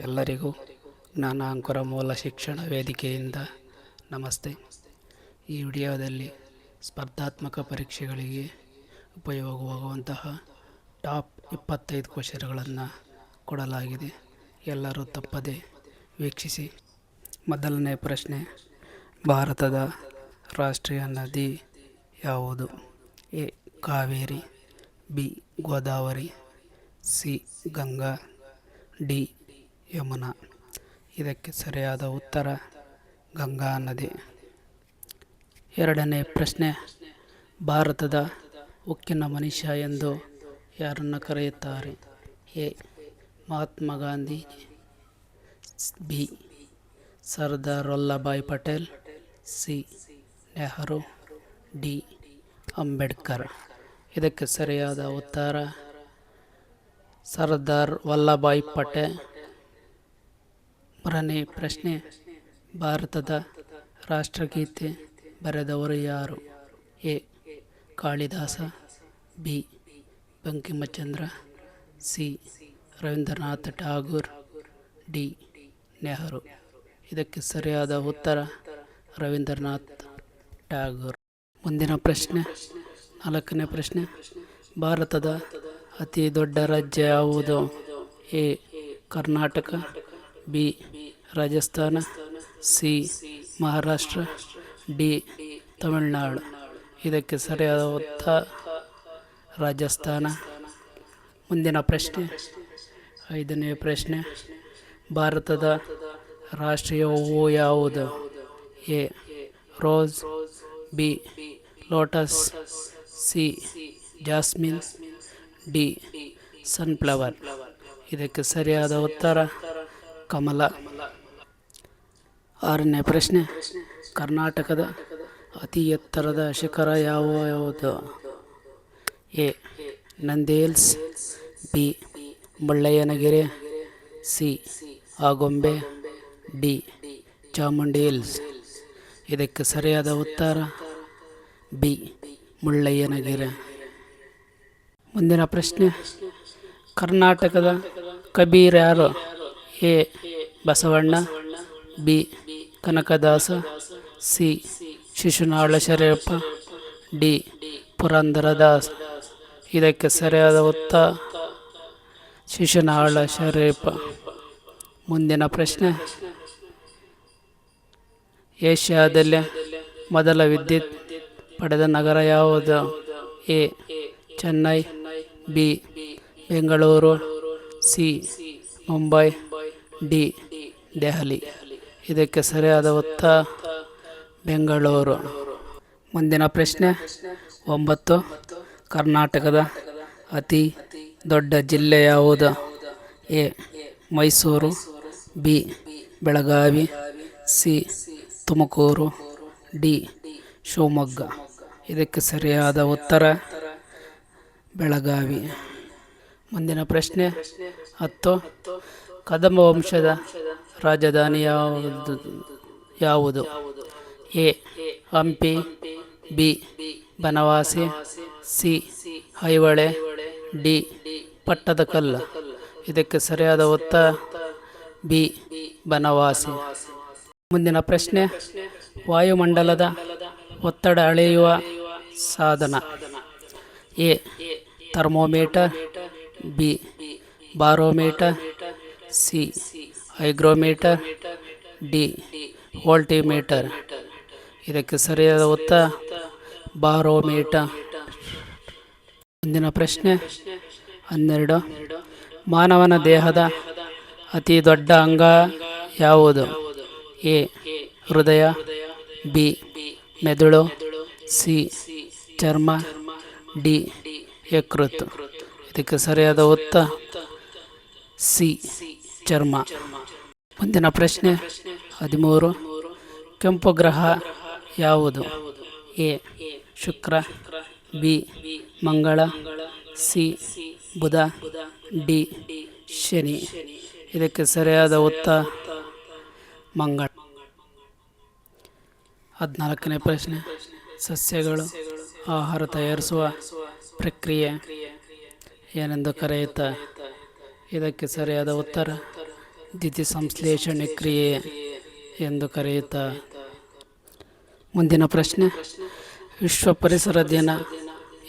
ಎಲ್ಲರಿಗೂ ಜ್ಞಾನಾಂಕುರ ಮೂಲ ಶಿಕ್ಷಣ ವೇದಿಕೆಯಿಂದ ನಮಸ್ತೆ. ಈ ವಿಡಿಯೋದಲ್ಲಿ ಸ್ಪರ್ಧಾತ್ಮಕ ಪರೀಕ್ಷೆಗಳಿಗೆ ಉಪಯೋಗವಾಗುವಂತಹ ಟಾಪ್ ಇಪ್ಪತ್ತೈದು ಕ್ವಶನ್ಗಳನ್ನು ಕೊಡಲಾಗಿದೆ. ಎಲ್ಲರೂ ತಪ್ಪದೆ ವೀಕ್ಷಿಸಿ. ಮೊದಲನೇ ಪ್ರಶ್ನೆ, ಭಾರತದ ರಾಷ್ಟ್ರೀಯ ನದಿ ಯಾವುದು? A, Kaveri, B, Godavari, C, Ganga, D Yamuna. ಇದಕ್ಕೆ ಸರಿಯಾದ ಉತ್ತರ ಗಂಗಾ ನದಿ. ಎರಡನೇ ಪ್ರಶ್ನೆ, ಭಾರತದ ಉಕ್ಕಿನ ಮನುಷ್ಯ ಎಂದು ಯಾರನ್ನು ಕರೆಯುತ್ತಾರೆ? A, Mahatma Gandhi, B, Sardar Vallabhbhai Patel, C, Nehru, D, Ambedkar. ಇದಕ್ಕೆ ಸರಿಯಾದ ಉತ್ತರ, ಸರ್ದಾರ್ ವಲ್ಲಭಾಯ್ ಪಟೇಲ್. ಮೂರನೇ ಪ್ರಶ್ನೆ. ಭಾರತದ ರಾಷ್ಟ್ರಗೀತೆ ಬರೆದವರು ಯಾರು? A. Kalidasa, B. Bankimchandra, C. Rabindranath Tagore, D. Nehru. ಇದಕ್ಕೆ ಸರಿಯಾದ ಉತ್ತರ ರವೀಂದ್ರನಾಥ್ ಠಾಗೂರ್. ಮುಂದಿನ ಪ್ರಶ್ನೆ. ನಾಲ್ಕನೇ ಪ್ರಶ್ನೆ. ಭಾರತದ ಅತಿ ದೊಡ್ಡ ರಾಜ್ಯ ಯಾವುದು? A. Karnataka B Rajasthan C Maharashtra D Tamil Nadu ಇದಕ್ಕೆ ಸರಿಯಾದ ಉತ್ತರ ರಾಜಸ್ಥಾನ ಮುಂದಿನ ಪ್ರಶ್ನೆ ಐದನೇ ಪ್ರಶ್ನೆ ಭಾರತದ ರಾಷ್ಟ್ರೀಯ ಹೂವು ಯಾವುದು A rose B lotus C jasmine D sunflower ಇದಕ್ಕೆ ಸರಿಯಾದ ಉತ್ತರ ಕಮಲ. ಆರನೇ ಪ್ರಶ್ನೆ, ಕರ್ನಾಟಕದ ಅತಿ ಎತ್ತರದ ಶಿಖರ ಯಾವ ಯಾವುದು? A, ನಂದೇಲ್ಸ್, B Mullayanagiri C, Agumbe, D Chamundi hills ಇದಕ್ಕೆ ಸರಿಯಾದ ಉತ್ತರ, ಬಿ, ಮುಳ್ಳಯ್ಯನಗಿರಿ. ಮುಂದಿನ ಪ್ರಶ್ನೆ, ಕರ್ನಾಟಕದ ಕಬೀರ್ ಯಾರು? A. Basavanna, B. Kanakadasa, C. Shishunala Sharif D. Purandaradas. ಇದಕ್ಕೆ ಸರಿಯಾದ ಉತ್ತರ ಶಿಶುನಾಳ ಶರೇಪ್ಪ ಮುಂದಿನ ಪ್ರಶ್ನೆ. ಏಷ್ಯಾದಲ್ಲಿ ಮೊದಲ ವಿದ್ಯುತ್ ಪಡೆದ ನಗರ ಯಾವುದು? A. Chennai, B. Bengaluru, C. Mumbai. D, Delhi. ಇದಕ್ಕೆ ಸರಿಯಾದ ಉತ್ತರ ಬೆಂಗಳೂರು. ಮುಂದಿನ ಪ್ರಶ್ನೆ, ಒಂಬತ್ತು. ಕರ್ನಾಟಕದ ಅತಿ ದೊಡ್ಡ ಜಿಲ್ಲೆ ಯಾವುದು? A, Mysuru, B, Belagavi, C, Tumakuru, D, Shivamogga. ಇದಕ್ಕೆ ಸರಿಯಾದ ಉತ್ತರ, ಬೆಳಗಾವಿ. ಮುಂದಿನ ಪ್ರಶ್ನೆ, ಹತ್ತು. ಕದಂಬ ವಂಶದ ರಾಜಧಾನಿ ಯಾವುದು? ಯಾವುದು? A. Hampi, B. Banavasi, C. Aihole, D. Pattadakal. ಇದಕ್ಕೆ ಸರಿಯಾದ ಒತ್ತ ಬಿ. ಬನವಾಸಿ. ಮುಂದಿನ ಪ್ರಶ್ನೆ. ವಾಯುಮಂಡಲದ ಒತ್ತಡ ಅಳೆಯುವ ಸಾಧನ. A. Thermometer, B. Barometer C hygrometer D voltmeter ಇದಕ್ಕೆ ಸರಿಯಾದ ಉತ್ತ ಬಾರೋಮೀಟರ್. ಮುಂದಿನ ಪ್ರಶ್ನೆ. ಹನ್ನೆರಡು. ಮಾನವನ ದೇಹದ ಅತಿ ದೊಡ್ಡ ಅಂಗ ಯಾವುದು? ಎ. ಹೃದಯ, ಬಿ. ಮೆದುಳು, ಸಿ. ಚರ್ಮ, ಡಿ. ಯಕೃತ್. ಇದಕ್ಕೆ ಸರಿಯಾದ ಉತ್ತ ಸಿ. ಚರ್ಮ. ಮುಂದಿನ ಪ್ರಶ್ನೆ, ಹದಿಮೂರು. ಕೆಂಪು ಗ್ರಹ ಯಾವುದು? ಎ, ಶುಕ್ರ, ಬಿ, ಮಂಗಳ, ಸಿ, ಬುಧ, ಡಿ, ಶನಿ. ಇದಕ್ಕೆ ಸರಿಯಾದ ಉತ್ತರ ಮಂಗಳ. ಹದಿನಾಲ್ಕನೇ ಪ್ರಶ್ನೆ, ಸಸ್ಯಗಳು ಆಹಾರ ತಯಾರಿಸುವ ಪ್ರಕ್ರಿಯೆ ಏನೆಂದು ಕರೆಯುತ್ತಾ? ಇದಕ್ಕೆ ಸರಿಯಾದ ಉತ್ತರ ದ್ಯುತಿಸಂಶ್ಲೇಷಣೆ ಕ್ರಿಯೆ ಎಂದು ಕರೆಯುತ್ತ ಮುಂದಿನ ಪ್ರಶ್ನೆ. ವಿಶ್ವ ಪರಿಸರ ದಿನ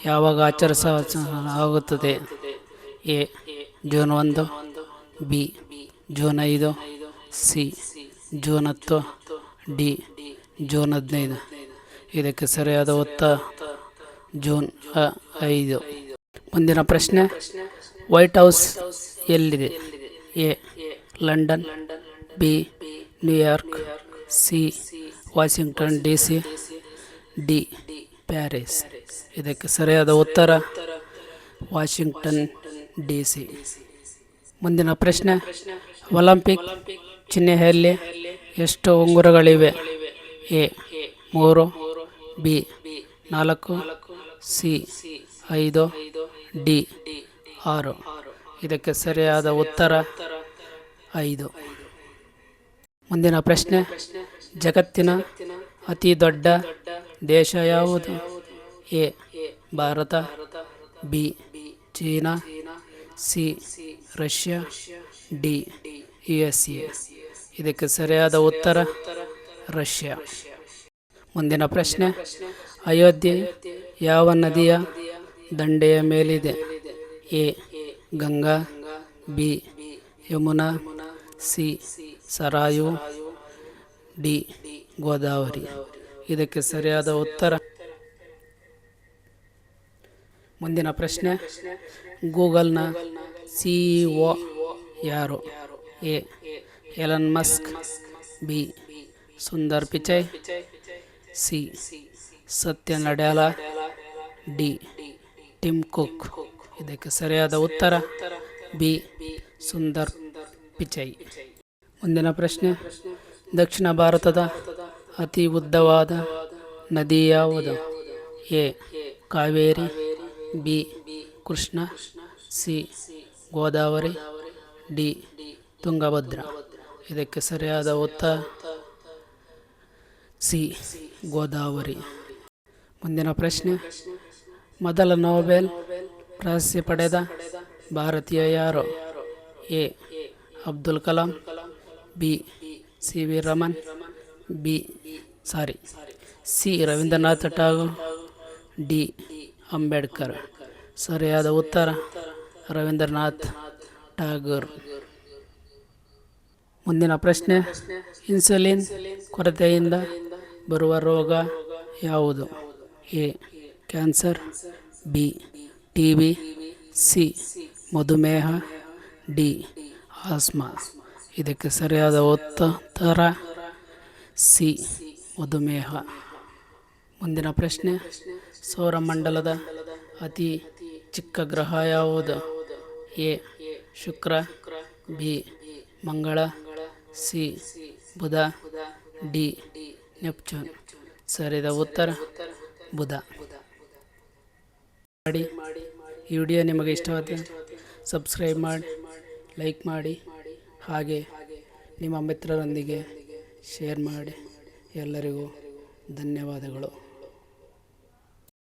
ಯಾವಾಗ ಆಚರಿಸಲಾಗುತ್ತದೆ ಎ, ಜೂನ್ ಒಂದು, ಬಿ, ಜೂನ್ ಐದು, ಸಿ, ಜೂನ್ ಹತ್ತು, ಡಿ, ಜೂನ್ ಹದಿನೈದು. ಇದಕ್ಕೆ ಸರಿಯಾದ ಉತ್ತರ, ಜೂನ್ ಐದು. ಮುಂದಿನ ಪ್ರಶ್ನೆ. ವೈಟ್ ಹೌಸ್ ಎಲ್ಲಿದೆ? A London, B, New York, C, Washington, D, C, D, Paris. ಇದಕ್ಕೆ ಸರಿಯಾದ ಉತ್ತರ, ವಾಷಿಂಗ್ಟನ್, ಡಿ, ಸಿ. ಮುಂದಿನ ಪ್ರಶ್ನೆ, ಒಲಿಂಪಿಕ್ ಚಿಹ್ನೆಯಲ್ಲಿ ಎಷ್ಟು ಉಂಗುರಗಳಿವೆ? ಎ, ಮೂರು, ಬಿ, ನಾಲ್ಕು, ಸಿ, ಐದು, ಡಿ, ಆರು. ಇದಕ್ಕೆ ಸರಿಯಾದ ಉತ್ತರ ಐದು. ಮುಂದಿನ ಪ್ರಶ್ನೆ, ಜಗತ್ತಿನ ಅತಿ ದೊಡ್ಡ ದೇಶ ಯಾವುದು? A, Bharat, B, China, C, Russia, D U S A ಇದಕ್ಕೆ ಸರಿಯಾದ ಉತ್ತರ, ರಷ್ಯಾ. ಮುಂದಿನ ಪ್ರಶ್ನೆ, ಅಯೋಧ್ಯೆ ಯಾವ ನದಿಯ ದಂಡೆಯ ಮೇಲಿದೆ? A, Ganga, B, Yamuna C, Sarayu, D, Godavari. ಇದಕ್ಕೆ ಸರಿಯಾದ ಉತ್ತರ. ಮುಂದಿನ ಪ್ರಶ್ನೆ. ಗೂಗಲ್ನ ಸಿಇಒ ಯಾರು? A, Elon Musk, B, Sundar Pichai, C, Satya Nadella, D, Tim Cook. ಇದಕ್ಕೆ ಸರಿಯಾದ ಉತ್ತರ. ಬಿ, ಸುಂದರ್ ಪಿಚೈ. ಮುಂದಿನ ಪ್ರಶ್ನೆ. ದಕ್ಷಿಣ ಭಾರತದ ಅತಿ ಉದ್ದವಾದ ನದಿ ಯಾವುದು? A. Kaveri, B. Krishna, C. Godavari, D. Tungabhadra. ಇದಕ್ಕೆ ಸರಿಯಾದ ಉತ್ತರ ಸಿ. ಗೋದಾವರಿ. ಮುಂದಿನ ಪ್ರಶ್ನೆ. ಮೊದಲ ನೋಬೆಲ್ ಪ್ರಶಸ್ತಿ ಪಡೆದ ಭಾರತೀಯ ಯಾರು? A. Abdul Kalam, B C V Raman, B sorry, C Rabindranath Tagore D Ambedkar. ಸರಿಯಾದ ಉತ್ತರ, ರವೀಂದ್ರನಾಥ್ ಟಾಗೂರ್ ಮುಂದಿನ ಪ್ರಶ್ನೆ, ಇನ್ಸುಲಿನ್ ಕೊರತೆಯಿಂದ ಬರುವ ರೋಗ ಯಾವುದು? A, cancer, B, T B, C, ಮಧುಮೇಹ, ಡಿ ಆಸ್ಮಾ ಇದಕ್ಕೆ ಸರಿಯಾದ ಉತ್ತರ ಸಿ, ಮಧುಮೇಹ. ಮುಂದಿನ ಪ್ರಶ್ನೆ, ಸೌರಮಂಡಲದ ಅತಿ ಚಿಕ್ಕ ಗ್ರಹ ಯಾವುದು? ಎ, ಶುಕ್ರ, ಬಿ, ಮಂಗಳ, ಸಿ, ಬುಧ, ಡಿ, ನೆಪ್ಚೂನ್. ಸರಿದ ಉತ್ತರ, ಬುಧ. ಮಾಡಿ, ಈ ವಿಡಿಯೋ ನಿಮಗೆ ಇಷ್ಟವಾದ ಸಬ್ಸ್ಕ್ರೈಬ್ ಮಾಡಿ. ಲೈಕ್ ಮಾಡಿ ಹಾಗೆ ನಿಮ್ಮ ಮಿತ್ರರೊಂದಿಗೆ ಶೇರ್ ಮಾಡಿ. ಎಲ್ಲರಿಗೂ ಧನ್ಯವಾದಗಳು.